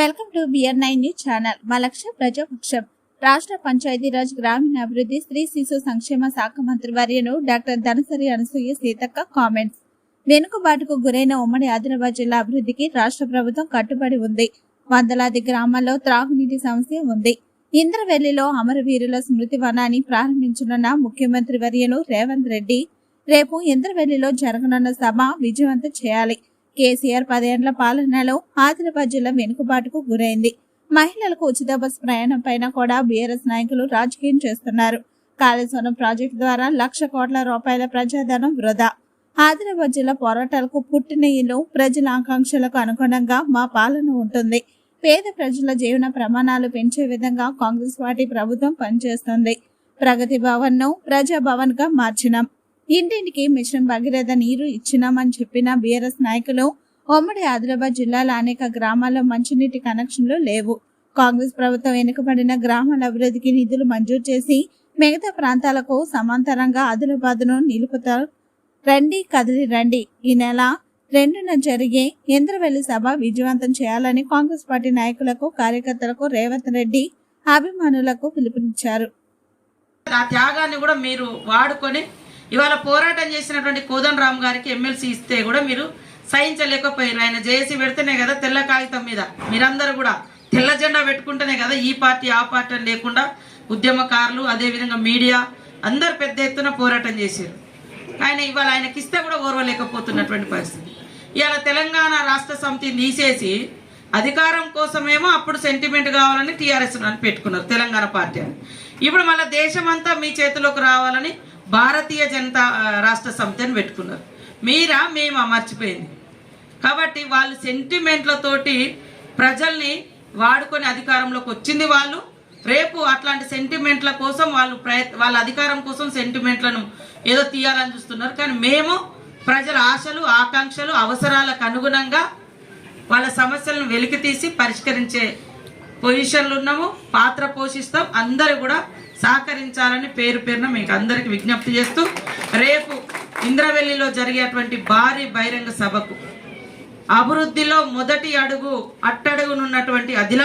Welcome to BR nine news channel మా లక్ష్య ప్రజాపక్షం. రాష్ట్ర పంచాయతీరాజ్ గ్రామీణాభివృద్ధి స్త్రీ శిశు సంక్షేమ శాఖ మంత్రి వర్యను డాక్టర్ ధనసరి అనసూయ సీతక్క కామెంట్స్. వెనుకబాటుకు గురైన ఉమ్మడి ఆదిలాబాద్ జిల్లా అభివృద్ధికి రాష్ట్ర ప్రభుత్వం కట్టుబడి ఉంది. వందలాది గ్రామాల్లో త్రాగునీటి సమస్య ఉంది. ఇంద్రవెల్లిలో అమరవీరుల స్మృతి వనాన్ని ప్రారంభించనున్న ముఖ్యమంత్రి వర్యను రేవంత్ రెడ్డి రేపు ఇంద్రవెల్లిలో జరగనున్న సభ విజయవంతం చేయాలి. కేసీఆర్ పదేళ్ళ పాలనలో ఆదిలాబాద్ జిల్లా వెనుకబాటుకు గురైంది. మహిళలకు ఉచిత బస్ ప్రయాణం పైన కూడా బీఆర్ఎస్ నాయకులు రాజకీయం చేస్తున్నారు. కాళేశ్వరం ప్రాజెక్టు ద్వారా లక్ష కోట్ల రూపాయల ప్రజాధనం వృధా. ఆదిలాబాద్ జిల్లా పోరాటాలకు పుట్టిన ఇల్లు ప్రజల ఆకాంక్షలకు అనుగుణంగా మా పాలన ఉంటుంది. పేద ప్రజల జీవన ప్రమాణాలు పెంచే విధంగా కాంగ్రెస్ పార్టీ ప్రభుత్వం పనిచేస్తుంది. ప్రగతి భవన్ను గా మార్చినాం. ఇంటింటికి మిషన్ భగీరథ నీరు ఇచ్చినామని చెప్పిన బీఆర్ఎస్ నాయకులు ఉమ్మడి ఆదిలాబాద్ జిల్లాలో అనేక గ్రామాల్లో మంచినీటి కనెక్షన్లు లేవు. కాంగ్రెస్ ప్రభుత్వం వెనుకబడిన గ్రామాల అభివృద్ధికి నిధులు మంజూరు చేసి మిగతా ప్రాంతాలకు సమాంతరంగా ఆదిలాబాద్ను నిలుపుతారు రండి కదిలి రండి. ఈ నెల రెండున జరిగే ఇంద్రవెల్లి సభ విజయవంతం చేయాలని కాంగ్రెస్ పార్టీ నాయకులకు కార్యకర్తలకు రేవంత్ రెడ్డి అభిమానులకు పిలుపునిచ్చారు. ఆ త్యాగాన్ని కూడా మీరు వాడుకొని ఇవాళ పోరాటం చేసినటువంటి కోదన్ రామ్ గారికి ఎమ్మెల్సీ ఇస్తే కూడా మీరు సహించలేకపోయారు ఆయన జేఏసీ పెడితేనే కదా తెల్ల కాగితం మీద. మీరందరూ కూడా తెల్ల జెండా పెట్టుకుంటేనే కదా ఈ పార్టీ ఆ పార్టీ అని లేకుండా ఉద్యమకారులు అదేవిధంగా మీడియా అందరు పెద్ద ఎత్తున పోరాటం చేశారు ఆయన ఇవాళ ఆయనకి ఇస్తే కూడా ఓర్వలేకపోతున్నటువంటి పరిస్థితి. ఇవాళ తెలంగాణ రాష్ట్ర సమితిని తీసేసి అధికారం కోసమేమో అప్పుడు సెంటిమెంట్ కావాలని టీఆర్ఎస్ అని పెట్టుకున్నారు తెలంగాణ పార్టీ అని. ఇప్పుడు మళ్ళీ దేశమంతా మీ చేతిలోకి రావాలని భారతీయ జనతా రాష్ట్ర సమితి అని పెట్టుకున్నారు. మీరా మేము? మర్చిపోయింది. కాబట్టి వాళ్ళు సెంటిమెంట్లతోటి ప్రజల్ని వాడుకొని అధికారంలోకి వచ్చింది వాళ్ళు. రేపు అట్లాంటి సెంటిమెంట్ల కోసం వాళ్ళు ప్రయత్ వాళ్ళ అధికారం కోసం సెంటిమెంట్లను ఏదో తీయాలని చూస్తున్నారు. కానీ మేము ప్రజల ఆశలు ఆకాంక్షలు అవసరాలకు అనుగుణంగా వాళ్ళ సమస్యలను వెలికి తీసి పరిష్కరించే పొజిషన్లు ఉన్నాము. పాత్ర పోషిస్తాం. అందరూ కూడా సహకరించాలని పేరు పేరున మీకు అందరికి విజ్ఞప్తి చేస్తూ రేపు ఇంద్రవెల్లిలో జరిగేటువంటి భారీ బహిరంగ సభకు అభివృద్ధిలో మొదటి అడుగు అట్టడుగునున్నటువంటి అదిలా